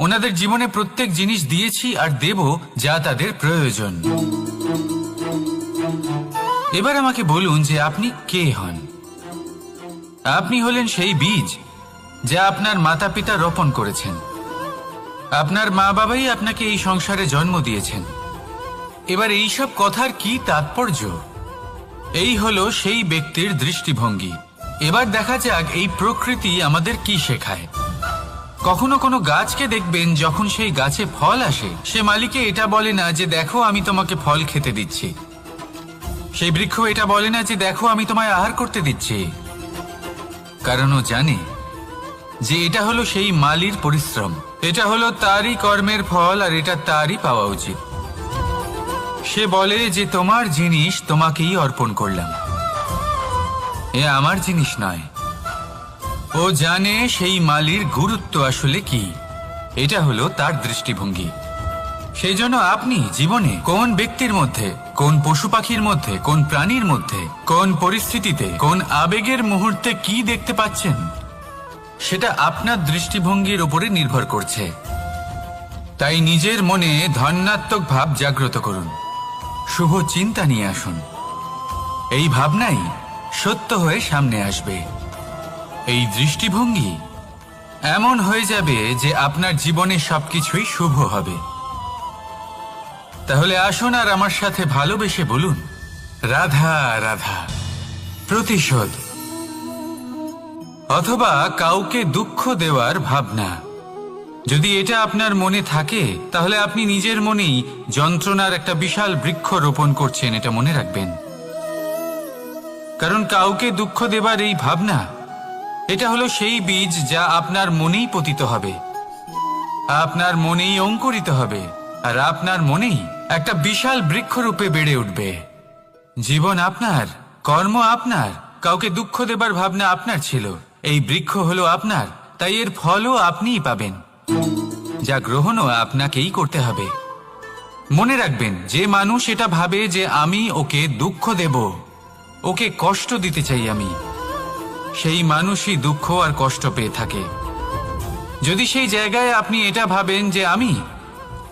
ওনাদের জীবনে প্রত্যেক জিনিস দিয়েছি আর দেব যা তাদের প্রয়োজন। এবার আমাকে বলুন যে আপনি কে হন? আপনি হলেন সেই বীজ যা আপনার মাতা পিতা রোপণ করেছেন। আপনার মা বাবাই আপনাকে এই সংসারে জন্ম দিয়েছেন। এবার এইসব কথার কি তাৎপর্য? এই হলো সেই ব্যক্তির দৃষ্টিভঙ্গি। এবার দেখা যাক এই প্রকৃতি আমাদের কি শেখায়। কখনো কোনো গাছকে দেখবেন যখন সেই গাছে ফল আসে। সে মালিকে এটা বলে না যে, দেখো, আমি তোমাকে ফল খেতে দিচ্ছি। সেই বৃক্ষ এটা বলে না যে, দেখো, আমি তোমায় আহার করতে দিচ্ছি। কারণ ও জানে যে এটা হলো সেই মালির পরিশ্রম। এটা হলো তারই কর্মের ফল আর এটা তারই পাওয়া উচিত। সে বলে যে, তোমার জিনিস তোমাকেই অর্পণ করলাম। এ আমার জিনিস নয়। ও জানে সেই মালির গুরুত্ব আসলে কি। এটা হলো তার দৃষ্টিভঙ্গি। সেই জন্য আপনি জীবনে কোন ব্যক্তির মধ্যে, কোন পশু পাখির মধ্যে, কোন প্রাণীর মধ্যে, কোন পরিস্থিতিতে, কোন আবেগের মুহূর্তে কি দেখতে পাচ্ছেন? সেটা আপনার দৃষ্টিভঙ্গির উপরে নির্ভর করছে। তাই নিজের মনে ধন্যাত্মক ভাব জাগ্রত করুন। শুভ চিন্তা নিয়ে আসুন। এই ভাবনাই সত্য হয়ে সামনে আসবে। এই দৃষ্টিভঙ্গি এমন হয়ে যাবে যে আপনার জীবনে সবকিছুই শুভ হবে। তাহলে আসুন আর আমার সাথে ভালোবেসে বলুন, রাধা রাধা, প্রতিশোধ। অথবা কাউকে দুঃখ দেওয়ার ভাবনা। যদি এটা আপনার মনে থাকে, তাহলে আপনি নিজের মনেই যন্ত্রণার একটা বিশাল বৃক্ষ রোপণ করছেন, এটা মনে রাখবেন। কারণ কাউকে দুঃখ দেবার এই ভাবনা এটা হলো সেই বীজ যা আপনার মনেই পতিত হবে। আপনার মনেই অঙ্কুরিত হবে, আর আপনার মনেই একটা বিশাল বৃক্ষরূপে বেড়ে উঠবে। জীবন আপনার, কর্ম আপনার, কাউকে দুঃখ দেবার ভাবনা আপনার ছিল। এই বৃক্ষ হলো আপনার, তাই এর ফলও আপনিই পাবেন। যা গ্রহণও আপনাকেই করতে হবে। মনে রাখবেন, যে মানুষ এটা ভাবে যে আমি ওকে দুঃখ দেব, ওকে কষ্ট দিতে চাই আমি। সেই মানুষই দুঃখ আর কষ্ট পেয়ে থাকে। যদি সেই জায়গায় আপনি এটা ভাবেন যে আমি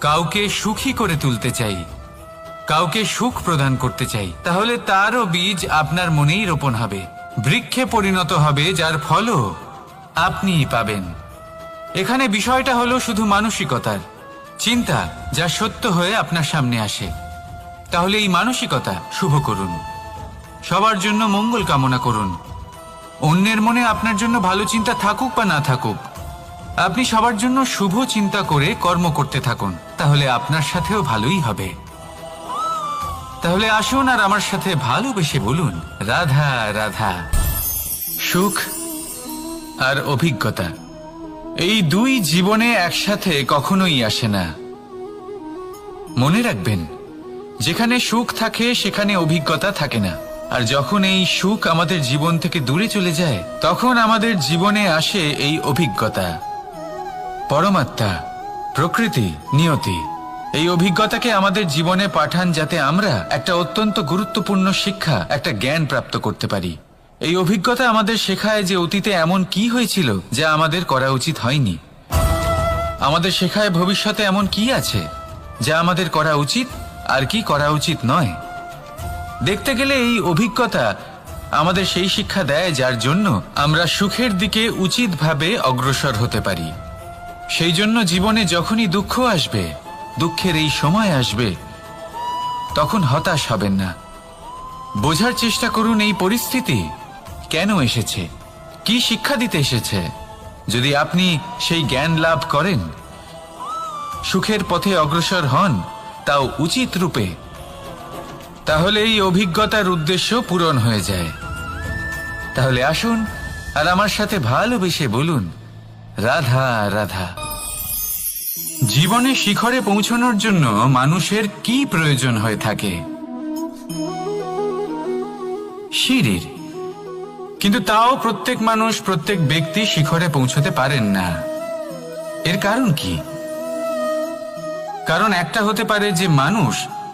কাউকে সুখী করে তুলতে চাই, কাউকে সুখ প্রদান করতে চাই, তাহলে তারও বীজ আপনার মনেই রোপণ হবে। বৃক্ষে পরিণত হবে, যার ফলও আপনিই পাবেন। এখানে বিষয়টা হলো শুধু মানসিকতার চিন্তা যা সত্য হয়ে আপনার সামনে আসে। তাহলে এই মানসিকতা শুভ করুন। সবার জন্য মঙ্গল কামনা করুন। অন্যের মনে আপনার জন্য ভালো চিন্তা থাকুক বা না থাকুক, আপনি সবার জন্য শুভ চিন্তা করে কর্ম করতে থাকুন, তাহলে আপনার সাথেও ভালোই হবে। তাহলে আসুন আর আমার সাথে ভালোবেসে বলুন, রাধা রাধা। সুখ আর অভিজ্ঞতা, এই দুই জীবনে একসাথে কখনোই আসে না। মনে রাখবেন, যেখানে সুখ থাকে, সেখানে অভিজ্ঞতা থাকে না। আর যখন এই সুখ আমাদের জীবন থেকে দূরে চলে যায়, তখন আমাদের জীবনে আসে এই অভিজ্ঞতা। পরমাত্মা, প্রকৃতি, নিয়তি, এই অভিজ্ঞতাকে আমাদের জীবনে পাঠান যাতে আমরা একটা অত্যন্ত গুরুত্বপূর্ণ শিক্ষা, একটা জ্ঞান প্রাপ্ত করতে পারি। এই অভিজ্ঞতা আমাদের শেখায় যে অতীতে এমন কি হয়েছিল যা আমাদের করা উচিত হয়নি। আমাদের শেখায় ভবিষ্যতে এমন কি আছে যা আমাদের করা উচিত আর কি করা উচিত নয়। দেখতে গেলে এই অভিজ্ঞতা আমাদের সেই শিক্ষা দেয় যার জন্য আমরা সুখের দিকে উচিতভাবে অগ্রসর হতে পারি। সেই জন্য জীবনে যখনই দুঃখ আসবে, দুঃখের এই সময় আসবে, তখন হতাশ হবেন না। বোঝার চেষ্টা করুন এই পরিস্থিতি কেন এসেছে? কি শিক্ষা দিতে এসেছে? যদি আপনি সেই জ্ঞান লাভ করেন, সুখের পথে অগ্রসর হন, তাও উচিত রূপে তাহলে এই অভিজ্ঞতার উদ্দেশ্য পূরণ হয়ে যায়। তাহলে আসুন আর আমার সাথে ভালোবেসে বলুন, রাধা রাধা। জীবনে শিখরে পৌঁছানোর জন্য মানুষের কি প্রয়োজন হয়ে থাকে? সিঁড়ির কিন্তু তাও প্রত্যেক মানুষ, প্রত্যেক ব্যক্তি শিখরে পৌঁছতে পারেন না। এর কারণ কি? কারণ একটা হতে পারে যে মানুষ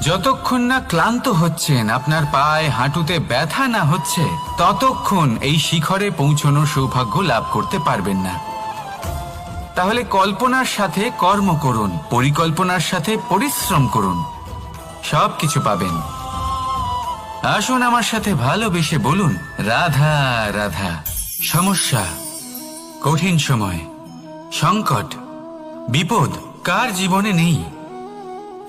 যতক্ষণ না ক্লান্ত হচ্ছেন, আপনার পায়ে হাঁটুতে ব্যথা না হচ্ছে, ততক্ষণ এই শিখরে পৌঁছানোর সৌভাগ্য লাভ করতে পারবেন না। তাহলে কল্পনার সাথে কর্ম করুন, পরিকল্পনার সাথে পরিশ্রম করুন। সব কিছু পাবেন। আসুন আমার সাথে ভালোবেসে বলুন, রাধা রাধা, সমস্যা, কঠিন সময়, সংকট, বিপদ, কার জীবনে নেই?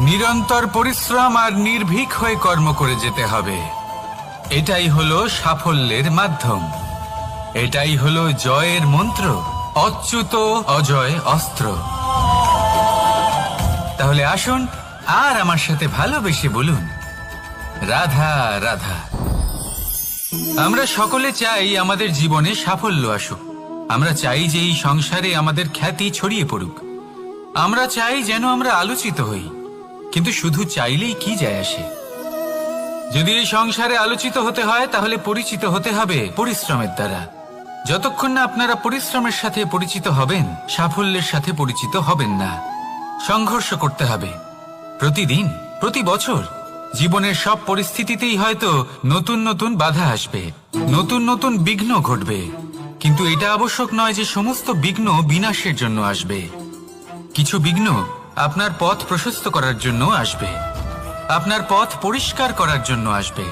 নিরন্তর পরিশ্রম আর নির্ভীক হয়ে কর্ম করে যেতে হবে। এটাই হলো সাফল্যের মাধ্যম। এটাই হলো জয়ের মন্ত্র, অচ্যুত অজয় অস্ত্র। তাহলে আসুন আর আমার সাথে ভালোবেসে বলুন, রাধা রাধা। আমরা সকলে চাই আমাদের জীবনে সাফল্য আসুক। আমরা চাই যে এই সংসারে আমাদের খ্যাতি ছড়িয়ে পড়ুক। আমরা চাই যেন আমরা আলোচিত হই। কিন্তু শুধু চাইলেই কি যায় আসে? যদি এই সংসারে আলোচিত হতে হয়, তাহলে পরিচিত হতে হবে পরিশ্রমের দ্বারা। যতক্ষণ না আপনারা পরিশ্রমের সাথে পরিচিত হবেন, সাফল্যের সাথে পরিচিত হবেন না। সংঘর্ষ করতে হবে। প্রতিদিন, প্রতি বছর। জীবনের সব পরিস্থিতিতেই হয়তো নতুন নতুন বাধা আসবে, নতুন নতুন বিঘ্ন ঘটবে। কিন্তু এটা আবশ্যক নয় যে সমস্ত বিঘ্ন বিনাশের জন্য আসবে। কিছু বিঘ্ন আপনার পথ প্রশস্ত করার জন্য আসবে। আপনার পথ পরিষ্কার করার জন্য আসবে।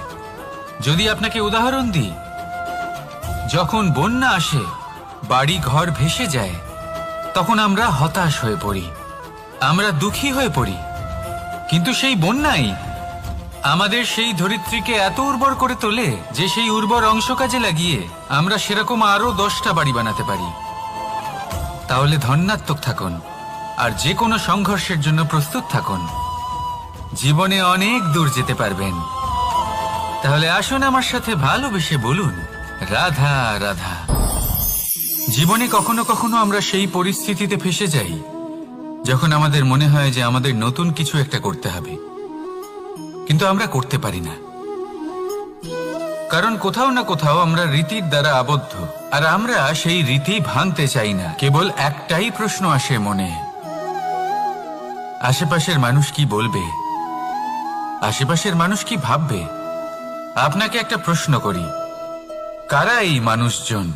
যদি আপনাকে উদাহরণ দিই, যখন বন্যা আসে, বাড়ি ঘর ভেসে যায়, তখন আমরা হতাশ হয়ে পড়ি। আমরা দুঃখী হয়ে পড়ি। কিন্তু সেই বন্যাই আমাদের সেই ধরিত্রীকে এত উর্বর করে তোলে যে সেই উর্বর অংশ কাজে লাগিয়ে আমরা সেরকম আরও দশটা বাড়ি বানাতে পারি। তাহলে ধন্যাত্মক থাকুন। আর যে কোনো সংঘর্ষের জন্য প্রস্তুত থাকুন। জীবনে অনেক দূর যেতে পারবেন। তাহলে আসুন আমার সাথে ভালোবেসে বলুন, রাধা রাধা। জীবনে কখনো কখনো আমরা সেই পরিস্থিতিতে ফেসে যাই, যখন আমাদের মনে হয় যে আমাদের নতুন কিছু একটা করতে হবে। কিন্তু আমরা করতে পারি না। কারণ কোথাও না কোথাও আমরা রীতির দ্বারা আবদ্ধ, আর আমরা সেই রীতি ভাঙতে চাই না। কেবল একটাই প্রশ্ন আসে মনে। আশেপাশের মানুষ কি বলবে? আশেপাশের মানুষ কি ভাববে? আপনাকে একটা প্রশ্ন করি। কারা এই মানুষজন?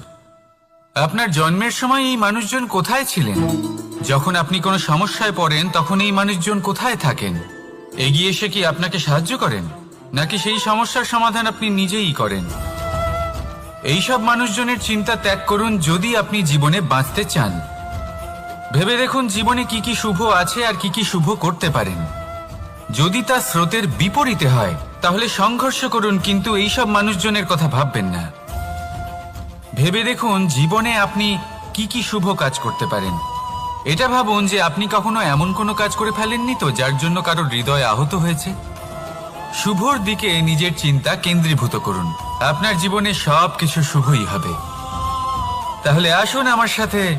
আপনার জন্মের সময় এই মানুষজন কোথায় ছিলেন? যখন আপনি কোনো সমস্যায় পড়েন, তখন এই মানুষজন কোথায় থাকেন? এগিয়ে এসে কি আপনাকে সাহায্য করেন? নাকি সেই সমস্যার সমাধান আপনি নিজেই করেন? এইসব মানুষজনের চিন্তা ত্যাগ করুন যদি আপনি জীবনে বাঁচতে চান। ভেবে দেখুন জীবনে কি কি শুভ আছে আর কি কি শুভ করতে পারেন। যদি তা স্রোতের বিপরীতে হয়, তাহলে সংঘর্ষ করুন, কিন্তু এইসব মানুষজনের কথা ভাববেন না। ভেবে দেখুন জীবনে আপনি কি কি শুভ কাজ করতে পারেন। এটা ভাবুন যে আপনি কখনো এমন কোনো কাজ করে ফেলেননি তো, যার জন্য কারও হৃদয় আহত হয়েছে। শুভর দিকে নিজের চিন্তা কেন্দ্রীভূত করুন। আপনার জীবনে সব কিছু শুভই হবে। তাহলে আসুন আমার সাথে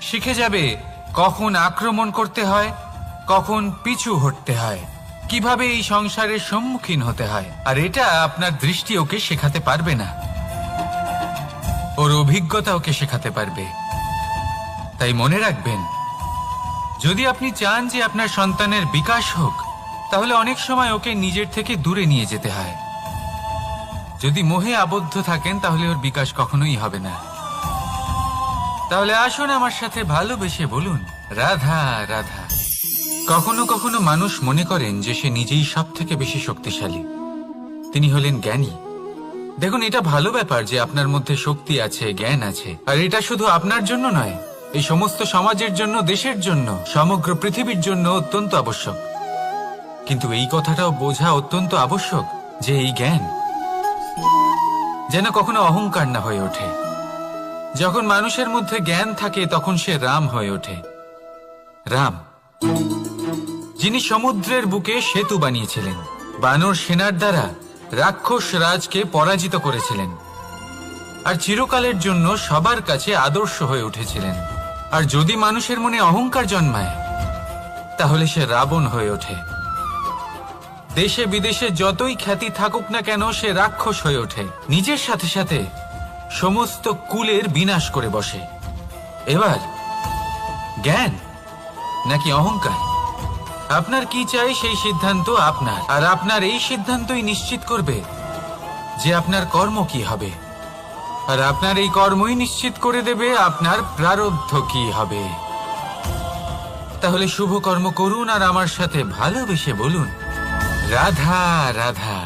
শিখে যাবে কখন আক্রমণ করতে হয়, কখন পিছু হটতে হয়, কীভাবে এই সংসারের সম্মুখীন হতে হয়, আর এটা আপনার দৃষ্টি ওকে শেখাতে পারবে না। ওর অভিজ্ঞতা ওকে শেখাতে পারবে। তাই মনে রাখবেন, যদি আপনি চান যে আপনার সন্তানের বিকাশ হোক, তাহলে অনেক সময় ওকে নিজের থেকে দূরে নিয়ে যেতে হয়। যদি মোহে আবদ্ধ থাকেন, তাহলে ওর বিকাশ কখনোই হবে না। তাহলে আসুন আমার সাথে ভালোবেসে বলুন, রাধা রাধা। কখনো কখনো মানুষ মনে করেন যে সে নিজেই সব থেকে বেশি শক্তিশালী। তিনি হলেন জ্ঞানী। দেখুন, এটা ভালো ব্যাপার যে আপনার মধ্যে শক্তি আছে, জ্ঞান আছে। আর এটা শুধু আপনার জন্য নয়, এই সমস্ত সমাজের জন্য, দেশের জন্য, সমগ্র পৃথিবীর জন্য অত্যন্ত আবশ্যক। কিন্তু এই কথাটাও বোঝা অত্যন্ত আবশ্যক যে এই জ্ঞান যেন কখনো অহংকার না হয়ে ওঠে। যখন মানুষের মধ্যে জ্ঞান থাকে, তখন সে রাম হয়ে ওঠে। রাম, যিনি সমুদ্রের বুকে সেতু বানিয়েছিলেন, বানর সেনার দ্বারা রাক্ষস রাজকে পরাজিত করেছিলেন, আর চিরকালের জন্য সবার কাছে আদর্শ হয়ে উঠেছিলেন। আর যদি মানুষের মনে অহংকার জন্মায়, তাহলে সে রাবণ হয়ে ওঠে। দেশে বিদেশে যতই খ্যাতি থাকুক না কেন, সে রাক্ষস হয়ে ওঠে। নিজের সাথে সাথে সমস্ত কুলের বিনাশ করে বসে। এবার, জ্ঞান নাকি অহংকার? আপনার কি চাই সেই সিদ্ধান্ত আপনার? আর আপনার এই সিদ্ধান্তই নিশ্চিত করবে যে আপনার কর্ম কি হবে। আর আপনার এই কর্মই নিশ্চিত করে দেবে আপনার প্রারব্ধ কি হবে। তাহলে শুভ কর্ম করুন আর আমার সাথে ভালোবেসে বলুন, রাধা রাধা।